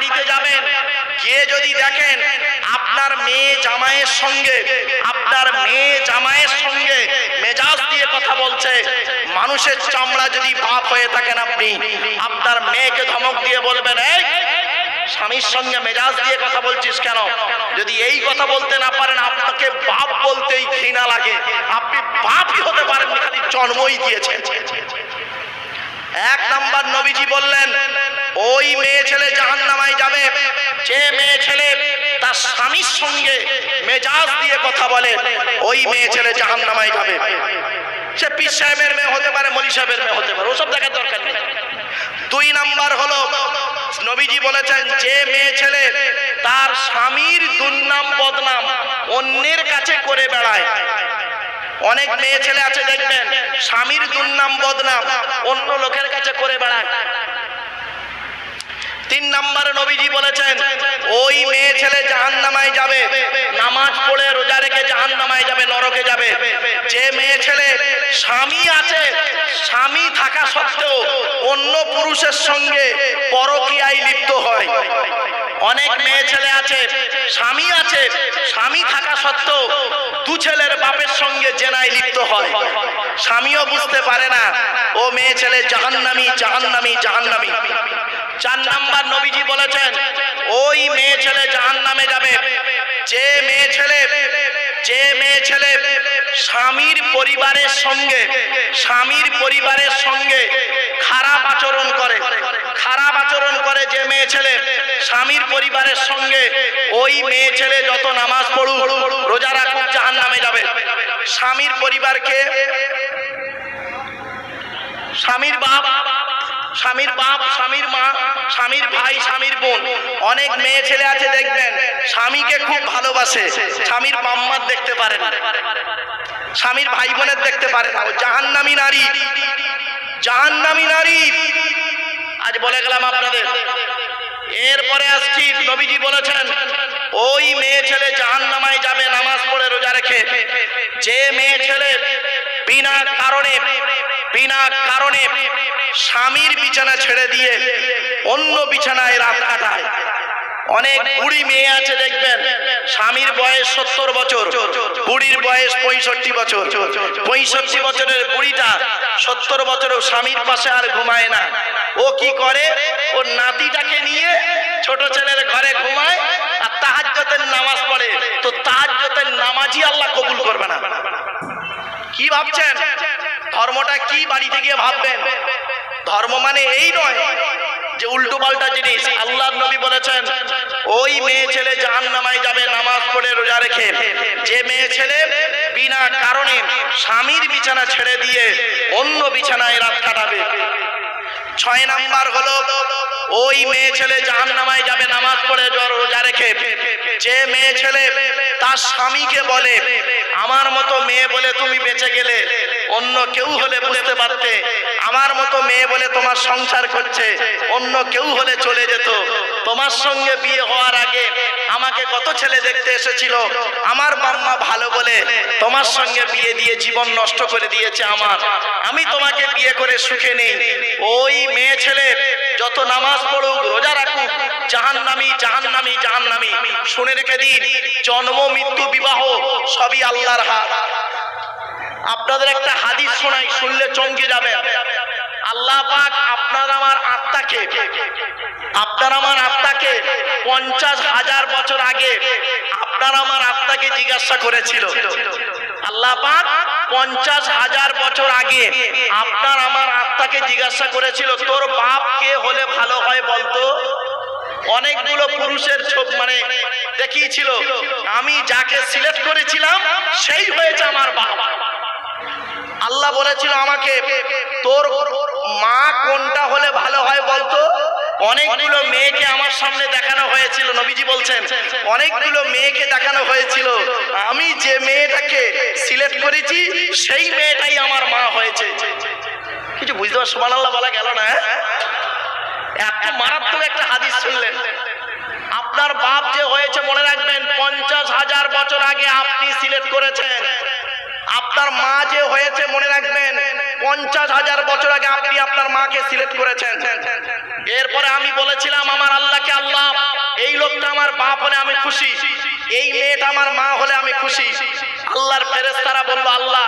বাড়িতে যাবেন। গিয়ে যদি দেখেন আপনার মেয়ে জামাইয়ের সঙ্গে, আপনার মেয়ে জামাইয়ের সঙ্গে মেজাজ দিয়ে কথা বলছে, মানুষের চামড়া যদি বাপ হয়ে থাকেন আপনি, আপনার মেয়েকে ধমক দিয়ে বলবেন, এই, স্বামীর সঙ্গে মেজাজ দিয়ে কথা বলছিস কেন? যদি এই কথা বলতে না পারেন, আপনাকে বাপ বলতেই ঘৃণা লাগে। আপনি বাপই হতে পারেন খালি জন্মই দিয়েছেন। এক নাম্বার নবীজি বললেন, ওই মেয়ে ছেলে জাহান নামায় যাবে যে মেয়ে ছেলে তার স্বামীর সঙ্গে মেজাজ দিয়ে কথা বলে, ওই মেয়ে ছেলে জাহান নামায় যাবে। সে পীর সাহেবের মেয়ে হতে পারে, মলি সাহেবের মেয়ে হতে পারে, ওসব দেখার দরকার নেই। দুই নাম্বার হলো, নবীজি বলেছেন, যে মেয়ে ছেলে তার স্বামীর দুর্নাম বদনাম অন্যের কাছে করে বেড়ায়। অনেক মেয়ে ছেলে আছে, দেখবেন, স্বামীর দুর্নাম বদনাম অন্য লোকের কাছে করে বেড়ায়। তিন নম্বরে নবীজি বলেছেন, ওই মেয়ে ছেলে জাহান নামায় যাবে, নামাজ পড়ে রোজা রেখে জাহান নামায় যাবে, নরকে যাবে। যে মেয়ে ছেলে স্বামী আছে, স্বামী থাকা সত্ত্বেও অন্য পুরুষের সঙ্গে পরকীয়ায় লিপ্ত হয়। অনেক মেয়ে ছেলে আছে, স্বামী আছে, স্বামী থাকা সত্ত্বেও দু ছেলের বাপের সঙ্গে জেনায় লিপ্ত হয়। স্বামীও বুঝতে পারে না, ও মেয়ে ছেলে জাহান্নামি জাহান্নামি জাহান্নামি। চার নাম্বার নবীজি বলেছেন, ওই মেয়ে ছেলে জাহান নামে যাবে। যে মেয়ে ছেলে, যে মেয়ে ছেলে স্বামীর পরিবারের সঙ্গে, স্বামীর পরিবারের সঙ্গে খারাপ আচরণ করে, খারাপ আচরণ করে যে মেয়ে ছেলে, স্বামীর পরিবারের সঙ্গে ওই মেয়ে ছেলে যত নামাজ পড়ুক, রোজা রাখুক জাহান নামে যাবে। স্বামীর পরিবারকে, স্বামীর বাপ স্বামীর বাপ, স্বামীর মা, স্বামীর ভাই, স্বামীর বোন। অনেক মেয়ে ছেলে আছে, দেখবেন, স্বামীকে খুব ভালোবাসে। স্বামীর বাম্মার দেখতে পারে স্বামীর ভাই বোনের দেখতে পারে না। জাহান্নামী নারী। জাহান্নামী নারী। আজ বলে গেলাম আপনাদের। এরপরে আসছি, নবীজি বলেছেন, ওই মেয়ে ছেলে জাহান্নামায় যাবে, নামাজ পড়ে রোজা রেখে। যে মেয়ে ছেলে বিনা কারণে বিনা কারণে স্বামীর বিছানা ছেড়ে দিয়ে অন্য বিছানায় রাত কাটায়। অনেক বুড়ি মেয়ে আছে, দেখবেন, স্বামীর বয়স সত্তর বছর, বুড়ির বয়স পঁয়ষট্টি বছর। পঁয়ষট্টি বছরের বুড়িটা সত্তর বছরেও স্বামীর পাশে আর ঘুমায় না। ও কি করে? ও নাতিটাকে নিয়ে ছোট ছেলের ঘরে ঘুমায় আর তাহাজ্জতের নামাজ পড়ে। তো তাহাজ্জতের নামাজই আল্লাহ কবুল করবে না। কি ভাবছেন? ধর্মটা কি বাড়িতে গিয়ে ভাববেন? ধর্ম মানে এই নয় যে উল্টো পাল্টা জিনিস। আল্লাহ নবী বলেছেন, ওই মেয়ে ছেলে জাহান নামায় যাবে, নামাজ পড়ে রোজা রেখে। যে মেয়ে ছেলে বিনা কারণে স্বামীর বিছানা ছেড়ে দিয়ে অন্য বিছানায় রাত কাটাবে। ছয় নাম্বার হলো, ওই মেয়ে ছেলে জাহান নামায় যাবে, নামাজ পড়ে রোজা রেখে। যে মেয়ে ছেলে তার স্বামীকে বলে, আমার মতো মেয়ে বলে তুমি বেঁচে গেলে অন্য কেউ হলে বুঝতে পারতে, আমার মতো মেয়ে বলে তোমার সংসার করছে, অন্য কেউ হলে চলে যেত। তোমার সঙ্গে বিয়ে হওয়ার আগে আমাকে কত ছেলে দেখতে এসেছিল, আমার বাম্মা ভালো বলে তোমার সঙ্গে বিয়ে দিয়ে জীবন নষ্ট করে দিয়েছে আমার। আমি তোমাকে বিয়ে করে সুখে নেই। ওই মেয়ে ছেলে যত নামাজ পড়ুক, রোজা রাখুক, জাহান্নামি জাহান্নামি জাহান্নামি, শুনে রেখে দিন, জন্ম, মৃত্যু, বিবাহ, সবই আল্লাহর হাত। আপনাদের একটা হাদিস শোনাই, শুনলে চমকে যাবে। আল্লাহ পাক আপনার আমার আত্মাকে, আপনার আমার আত্মাকে পঞ্চাশ হাজার বছর আগে আপনার আমার আত্মাকে জিজ্ঞাসা করেছিল। আল্লাহ পাক পঞ্চাশ হাজার বছর আগে আপনার আমার আত্মাকে জিজ্ঞাসা করেছিল, তোর বাপ কে হলে ভালো হয় বলতো? অনেকগুলো পুরুষের মানে দেখিয়েছিল, আমি যাকে সিলেক্ট করেছিলাম, সেই হয়েছে আমার বাপ। আল্লাহ বলেছিল আমাকে, তোর মা কোনটা হলে ভালো হয় বলতো? অনেকগুলো মেয়েকে আমার সামনে দেখানো হয়েছিল, নবীজি বলছেন। অনেকগুলো মেয়েকে দেখানো হয়েছিল। আমি যে মেয়েটাকে সিলেক্ট করেছি, সেই মেয়েটাই আমার মা হয়েছে। কিছু বুঝতে পারছ? আল্লাহ বলা গেল না হ্যাঁ? এত মারাত্মক একটা হাদিস শুনলেন। আপনার বাপ যে হয়েছে, মনে রাখবেন, পঞ্চাশ হাজার বছর আগে আপনি সিলেক্ট করেছেন। আপনার মা যে হয়েছে, মনে রাখবেন, পঞ্চাশ হাজার বছর আগে আপনি আপনার মাকে সিলেক্ট করেছেন। এরপরে আমি বলেছিলাম, আমার আল্লাহকে আল্লাহ, এই লোকটা আমার বাপ হলে আমি খুশি, এই মেয়েটা আমার মা হলে আমি খুশি। আল্লাহর ফেরেস্তারা বলল, আল্লাহ,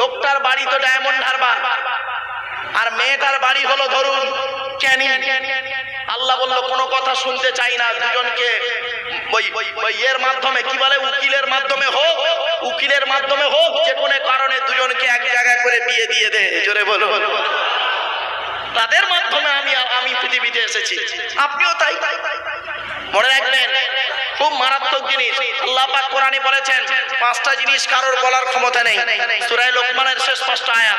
লোকটার বাড়ি তো ডায়মন্ড হারবার, আর মেয়েটার বাড়ি হলো ধরুন ক্যানিং। আল্লাহ বলল, কোনো কথা শুনতে চাই না দুজনকে, ওই এর মাধ্যমে, কি বলে, উকিলের মাধ্যমে হোক উকিলের মাধ্যমে হোক, যে কোনো কারণে দুজনকে এক জায়গায় করে বিয়ে দিয়ে দে। জোরে বলো তাদের মাধ্যমে আমি আমি পৃথিবীতে এসেছি। আপনিও তাই। মনে রাখবেন, খুব মারাত্মক জিনিস। আল্লাহ পাক কোরআনে বলেছেন, পাঁচটা জিনিস কারোর বলার ক্ষমতা নেই। সুরাই লোকমানের শেষ পাঁচটা আয়াত।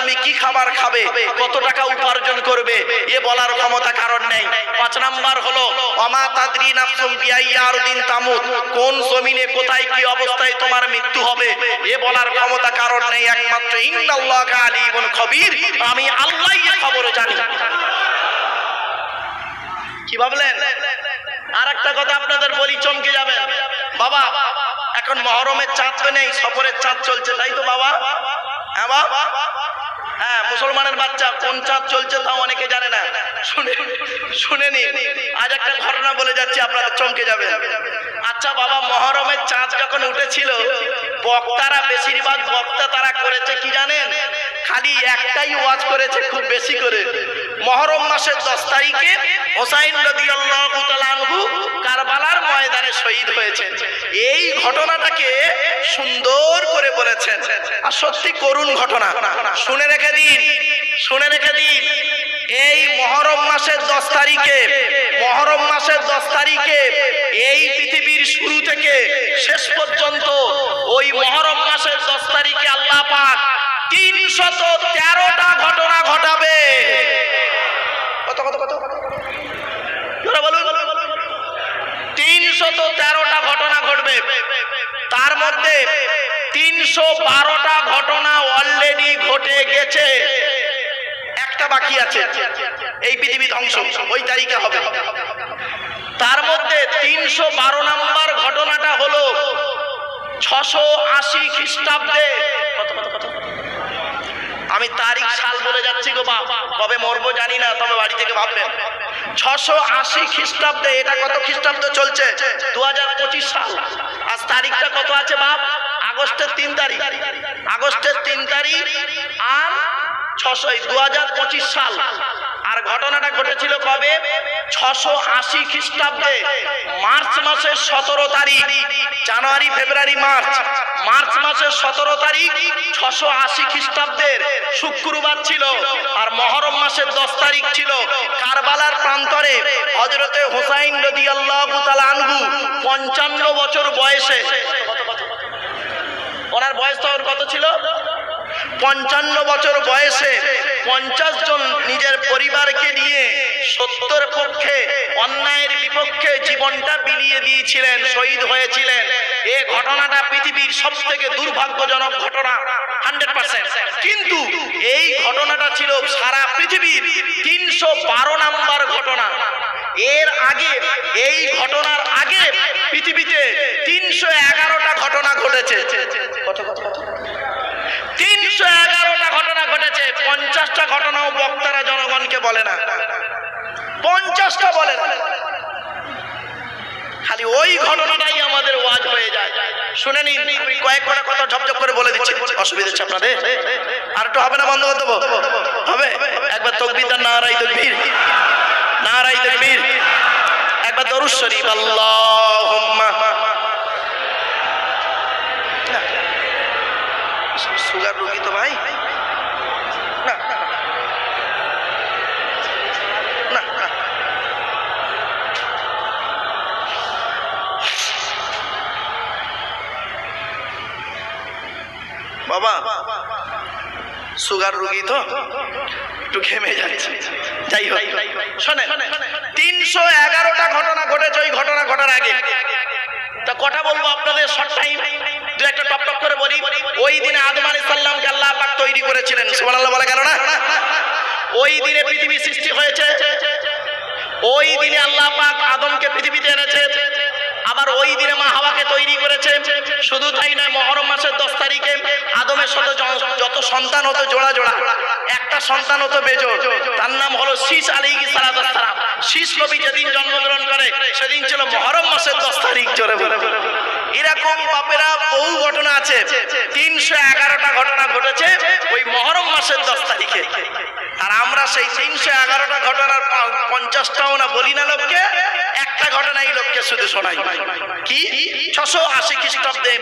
তুমি কি খাবার খাবে? কত টাকা উপার্জন করবে? এ বলার ক্ষমতা কারণ নেই। পাঁচ নাম্বার হলো, অমা তাদরি নাফসুম দিন তামুত কোন জমিনে কোথায় কি অবস্থায় তোমার মৃত্যু হবে? এ বলার ক্ষমতা কারণ নেই একমাত্র। ইন্নাল্লাহা খবীর। আমি আল্লাহই এ খবর জানি। কি ভাবলেন? আর একটা কথা আপনাদের বলি, চমকে যাবেন। বাবা, এখন মহরমের চাঁদ তো নেই, সফরের চাঁদ চলছে, তাই তো বাবা? হ্যাঁ হ্যাঁ মুসলমানের বাচ্চা কোন চাঁদ চলছে তাও অনেকে জানে না। শুনে শুনে আজ একটা ঘটনা বলে যাচ্ছি, আপনাদের চমকে যাবে। আচ্ছা বাবা, মহরমের চাঁদ যখন উঠেছিল, বক্তারা বেশিরভাগ বক্তা তারা করেছে কি জানেন? খালি একটাই ওয়াজ করেছে খুব বেশি করে। মহরম মাসের দশ তারিখে হোসাইন রাদিয়াল্লাহু কারবালার ময়দানে শহীদ হয়েছেন। এই ঘটনাটাকে সুন্দর করে বলেছেন। আর সত্যি করুণ ঘটনা। শুনে রেখে দিন, শুনে রেখে দিন। এই মহরম মাসের দশ তারিখে, মহরম মাসের দশ তারিখে এই পৃথিবীর শুরু থেকে শেষ পর্যন্ত ওই মহরম মাসের দশ তারিখে আল্লাহ পাক তিনশত তেরোটা ঘটনা ঘটাবে। কত কত কত? বলুন। তিনশত তেরোটা ঘটনা ঘটবে। তার মধ্যে তিনশো বারোটা ঘটনা অলরেডি ঘটে গেছে। একটা বাকি আছে। এই পৃথিবী ধ্বংস। ওই তারিখে হবে। তার মধ্যে তিনশো বারো নম্বর ঘটনাটা হলো ছশো আশি খ্রিস্টাব্দে। কত কত কত? আমি তারিখ, সাল বলে যাচ্ছি গো বাপ কবে মরবো জানি না, তবে বাড়ি থেকে ভাববেন। ছশো আশি খ্রিস্টাব্দে এটা কত খ্রিস্টাব্দ চলছে? দু হাজার পঁচিশ সাল। আজ তারিখটা কত আছে বাপ? আগস্টের তিন তারিখ। আগস্টের তিন তারিখ আর ছশো দু হাজার পঁচিশ সাল। ঘটনাটা ঘটেছিল কবে? ছশো আশি খ্রিস্টাব্দে, মার্চ মাসের সতেরো তারিখ, জানুয়ারি, ফেব্রুয়ারি, মার্চ। মার্চ মাসের সতেরো তারিখ ছশো আশি খ্রিস্টাব্দের শুক্রবার ছিল আর মহরম মাসের দশ তারিখ ছিল। কারবালার প্রান্তরে হজরতে হোসাইন রদি আল্লাহ আনহু পঞ্চান্ন বছর বয়সে, ওনার বয়স তখন কত ছিল? পঞ্চান্ন বছর বয়সে পঞ্চাশ জন নিজের পরিবারকে নিয়ে সত্যের পক্ষে, অন্যায়ের বিপক্ষে জীবনটা বিলিয়ে দিয়েছিলেন, শহীদ হয়েছিলেন। এ ঘটনাটা পৃথিবীর সব থেকে দুর্ভাগ্যজনক ঘটনা, হান্ড্রেড পার্সেন্ট। কিন্তু এই ঘটনাটা ছিল সারা পৃথিবীর তিনশো বারো নাম্বার ঘটনা। এর আগে, এই ঘটনার আগে পৃথিবীতে তিনশো এগারোটা ঘটনা ঘটেছে। তিনশো এগারোটা ঘটনা পঞ্চাশটা ঘটনাও বক্তারা জনগণকে বলে না। পঞ্চাশটা বলে না। খালি ওই ঘটনাটাই আমাদের ওয়াজ হয়ে যায়। শুনে নিন কয়েক কটা কথা ঝপঝপ করে বলে দিচ্ছি। অসুবিধা হচ্ছে আপনাদের? আর একটু হবে না বন্ধ করে দেবো হবে? একবার তকবির না নারাই তকবির। নারাই তকবির। একবার দরুদ শরীফ, আল্লাহুম্মা। সুগার রোগী তো ভাই না না না না বাবা সুগার রোগী তো? একটু ঘেমে যাচ্ছে। যাই হোক। শোনে তিনশো এগারোটা ঘটনা ঘটেছে, ওই ঘটনা ঘটার আগে। তা কথা বলব আপনাদের? শর্ট টাইম দু একটা টপ টপ করে বলি। ওই দিনে আদম আলী সাল্লামকে আল্লাহ পাক তৈরি করেছিলেন। সুবহানাল্লাহ বলা গেল না? ওই দিনে পৃথিবী সৃষ্টি হয়েছে। ওই দিনে আল্লাহ পাক আদমকে পৃথিবীতে এনেছে। আবার ওই দিনে মা হাওয়াকে তৈরি করেছে। শুধু তাই নয়, মহরম মাসের দশ তারিখে আদমের সাথে যত সন্তান হতো জোড়া জোড়া, একটা সন্তান হতো বেজো। তার নাম হলো শীষ আলী সালাম শীষ নবী যেদিন জন্মগ্রহণ করে, সেদিন ছিল মহরম মাসের দশ তারিখ জোরে বলে। এরকম বাপেরা বহু ঘটনা আছে। তিনশো এগারোটা ঘটনা ঘটেছে ওই মহরম মাসের দশ তারিখে। আর আমরা সেই তিনশো এগারোটা ঘটনার পঞ্চাশটাও না বলি না লোককে। একটা ঘটনা এই লোককে শুধু শোনাই। কি? ছশো আশি খ্রিস্টাব্দে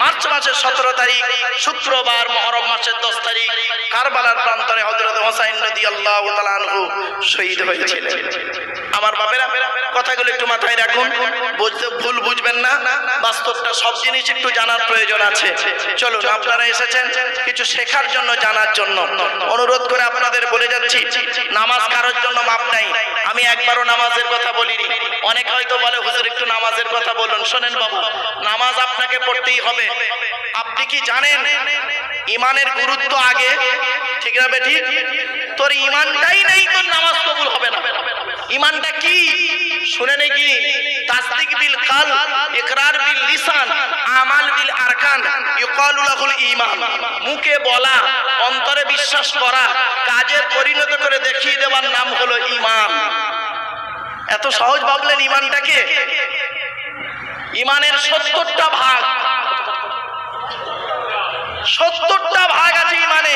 মার্চ মাসের সতেরো তারিখ, শুক্রবার মহরম মাসের দশ তারিখ, কারবালার প্রান্তরে হজরত হোসাইন নদী আল্লাহ শহীদ হয়েছিলেন। আমার বাপেরা কথাগুলো একটু মাথায় রাখুন। বুঝতে ভুল বুঝবেন না। বাস্তবটা সব জিনিস একটু জানার প্রয়োজন আছে। চলুন, আপনারা এসেছেন কিছু শেখার জন্য, জানার জন্য। অনুরোধ করে আপনাদের বলে যাচ্ছি, নামাজ কারোর জন্য মাপ নাই। আমি একবারও নামাজের কথা বলিনি। অনেক হয়তো বলে, হুজুর, একটু নামাজের কথা বলুন। শোনেন বাবু, নামাজ আপনাকে পড়তেই হবে। আপনি কি জানেন, ইমানের গুরুত্ব আগে? ঠিক না বেটি তোর ইমানটাই নেই, তোর নামাজ কবুল হবে না। ইমানটা কি? শুনে নাকি তাসদিক বিল কাল, ইকরার বিল লিসান, আমাল বিল আরকান, ইউকালু লাহুল ঈমান। মুখে বলা, অন্তরে বিশ্বাস করা, কাজে পরিণত করে দেখিয়ে দেওয়ার নাম হলো ঈমান। এত সহজ ভাবলেন ঈমানটাকে? ঈমানের সত্তরটা ভাগ। সত্তরটা ভাগ আছে ঈমানে।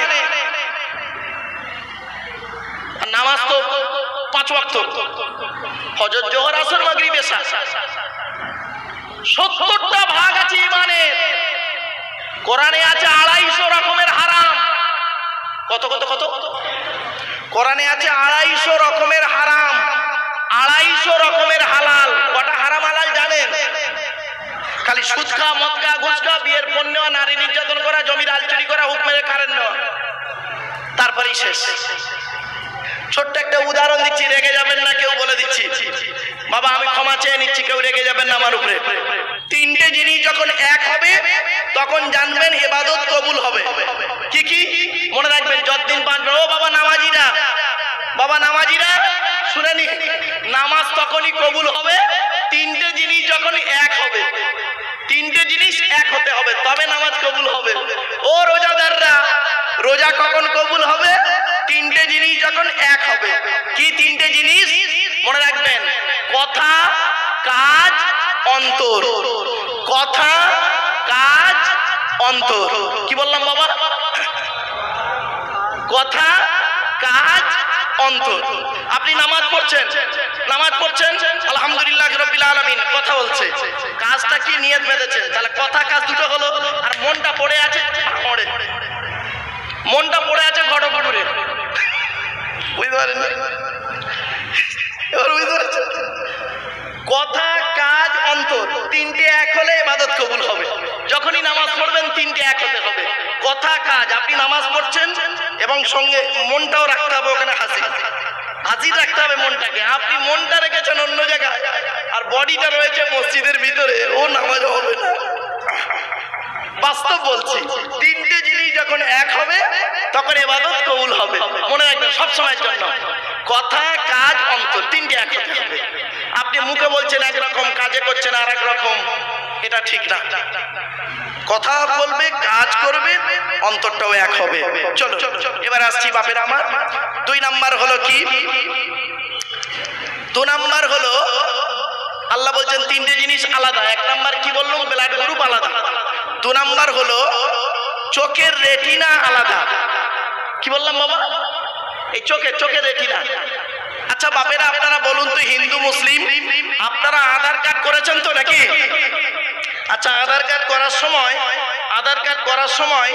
নামাজ তো পাঁচ ওয়াক্ত। ফজর জোহর আসর, মাগরিব এশা সত্তরটা ভাগ আছে ইমানের কোরআনে আছে আড়াইশো রকমের হারাম। কত কত কত? কোরআনে আছে আড়াইশো রকমের হারাম। আড়াইশো রকমের হালাল। কটা হারাম হালাল জানেন? খালি সুদ খাওয়া মদ খাওয়া ঘুষ খাওয়া বিয়ের পণ্য, নারী নির্যাতন করা, জমির আলচুরি করা, হুক মেরে কারেন্ট তারপরেই শেষ। ছোট্ট একটা উদাহরণ দিচ্ছি, রেগে যাবেন না, কেউ বলে দিচ্ছি। বাবা, আমি ক্ষমা চেয়ে নিচ্ছি, কেউ রেগে যাবেন না আমার উপরে। তিনটে জিনিস যখন এক হবে, তখন জানবেন এবাদত কবুল হবে। কি কি? মনে রাখবেন, যতদিন বাঁচবেন। ও বাবা, নামাজিরা। বাবা, নামাজিরা, শুনে নি। নামাজ তখনই কবুল হবে, তিনটে জিনিস যখন এক হবে। তিনটে জিনিস এক হতে হবে, তবে নামাজ কবুল হবে। ও রোজাদাররা, রোজা কখন কবুল হবে? তিনটে জিনিস যখন এক হবে, কি তিনটে জিনিস? মনে রাখবেন, কথা, কাজ, অন্তর। কথা, কাজ, অন্তর। কি বললাম বাবা? কথা, কাজ, অন্তর। আপনি নামাজ পড়ছেন? নামাজ পড়ছেন? আলহামদুলিল্লাহ রবিল আলমিন, কথা বলছে। কাজটা কি নিয়ত বেঁধেছেন? তাহলে কথা, কাজ দুটো হলো, আর মনটা পড়ে আছে? মনটা পড়ে আছে ঘটপুরে বুঝতে পারেন এবার বুঝতে পারছেন কথা, কাজ, অন্তর, তিনটে এক হলে এবাদত কবুল হবে। যখনই নামাজ পড়বেন, তিনটে এক হতে হবে। কথা, কাজ, আপনি নামাজ পড়ছেন এবং সঙ্গে মনটাও রাখতে হবে ওখানে হাসি। হাজির রাখতে হবে মনটাকে। আপনি মনটা রেখেছেন অন্য জায়গায়, আর বডিটা রয়েছে মসজিদের ভিতরে। ও নামাজ হবে না। বাস্তব বলছি, তিনটে জিনিস যখন এক হবে তখন এবাদত কবুল হবে। মনে রাখবেন, সব সময়ের জন্য। কথা, কাজ, অন্তর, তিনটে এক আপনি মুখে বলছেন একরকম, কাজে করছেন আর রকম, এটা ঠিক না। কথা বলবে, কাজ করবে, অন্তরটাও এক হবে। চলো, এবার আসছি বাপের আমার। দুই নাম্বার হলো কি? দু নাম্বার হলো, আল্লাহ বলছেন তিনটে জিনিস আলাদা। এক নাম্বার কি বললাম ব্লাড গ্রুপ আলাদা। দু নাম্বার হলো, চোখের রেটিনা আলাদা। কি বললাম বাবা? এই চোখে চোখে দেখি না। আচ্ছা বাপেরা, আপনারা বলুন তো, হিন্দু, মুসলিম, আপনারা আধার কার্ড করেছেন তো নাকি? আচ্ছা আধার কার্ড করার সময়, আধার কার্ড করার সময়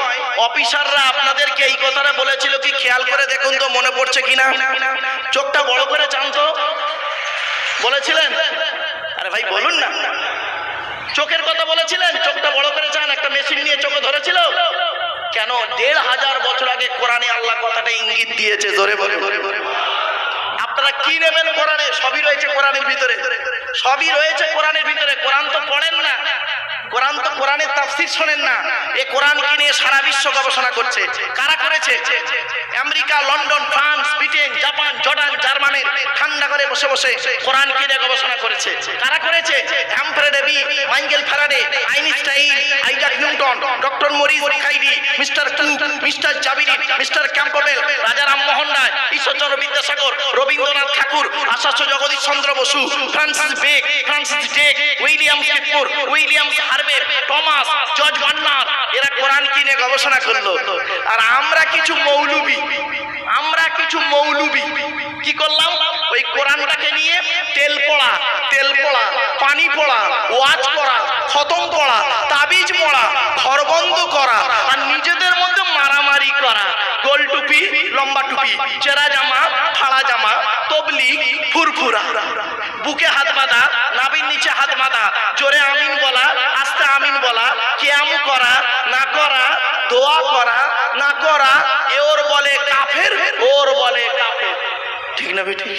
অফিসাররা আপনাদেরকে এই কথাটা বলেছিল কি, খেয়াল করে দেখুন তো, মনে পড়ছে কিনা? চোখটা বড় করে চান তো। বলেছিলেন? আরে ভাই, বলুন না। চোখের কথা বলেছিলেন, চোখটা বড় করে চান, একটা মেশিন নিয়ে চোখে ধরেছিল। কেন দেড় হাজার বছর আগে কোরআনে আল্লাহ কথাটা ইঙ্গিত দিয়েছে? জোরে বলে আপনারা কি নেবেন কোরআনে? সবই রয়েছে কোরআনের ভিতরে। সবই রয়েছে কোরআনের ভিতরে। কোরআন তো পড়েন না। কোরআন তো কোরআনের তাফসির শোনেন না। এ কোরআন কি নিয়ে সারা বিশ্ব গবেষণা করছে? কারা করেছে? America, London, France, Britain, Japan, Jordan, জার্মানির ঠান্ডা বসে বসে কোরআনকে নিয়ে গবেষণা করেছে। কারা করেছে? Humphry Davy Michael Faraday Einstein Isaac Newton doctor Morris রিখাইডি mister Cook mister জাবিরি mister Campbell Raja Rammohan Roy Ishwarchandra Vidyasagar Rabindranath Thakur Acharya Jagadish Chandra Basu Francis Bacon Francis Drake William Shakespeare Williams Harvey Thomas George Bernard এরা কোরআন কিনে গবেষণা করল। আর আমরা কিছু মৌলবি, আমরা কিছু মৌলবি, কি করলাম? ওই কোরআনটাকে নিয়ে তেল পড়া তেল পড়া, পানি পড়া, ওয়াজ করা খতম পড়া, তাবিজ পড়া ঘর বন্ধ করা আর নিজেদের মধ্যে মারামারি করা। গোল টুপি, লম্বা টুপি, চেরা জামা ফাড়া জামা তবলি ফুরফুরা। বুকে হাত বাঁধা নাবির নিচে হাত বাঁধা, জোরে আমিন বলা, আস্তে আমিন বলা, কেয়াম করা, না করা, দোয়া করা, না করা, এ ওর বলে কাফের ওর বলে কাফের। ঠিক না বেটি